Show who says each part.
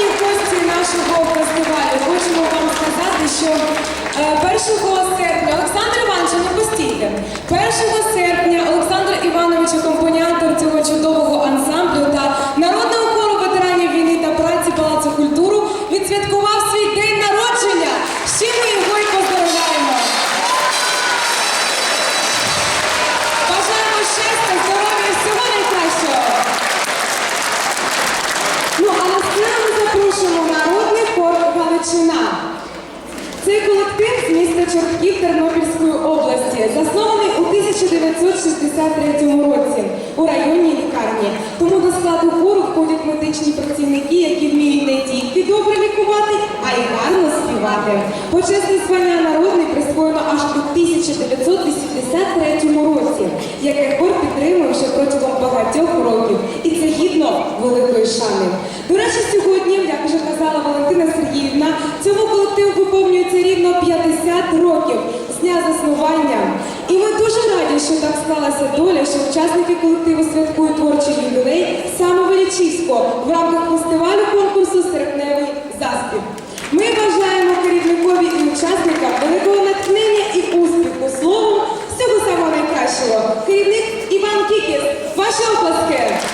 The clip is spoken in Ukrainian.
Speaker 1: Шановні гості нашого фестивалю, хочемо вам сказати, що е, 1 серпня Олександр Іванович не ну постійно. Галичина. Цей колектив з міста Чортків Тернопільської області, заснований у 1963 році у районній лікарні. Тому до складу хору входять медичні працівники, які вміють не тільки добре лікувати, а й гарно співати. Почесне звання народний присвоєно аж у 1983 році, яке хор підтримує вже протягом багатьох років. І це гідно великої шани. До речі, сьогодні, як вже казала Валентина Сергіївна, заснування. І ми дуже раді, що так склалася доля, що учасники колективу святкують творчий ювілей саме Величівського в рамках фестивалю конкурсу Серпневий заспів. Ми бажаємо керівникові і учасникам великого натхнення і успіху словом всього самого найкращого. Керівник Іван Кікіс, ваші оплески!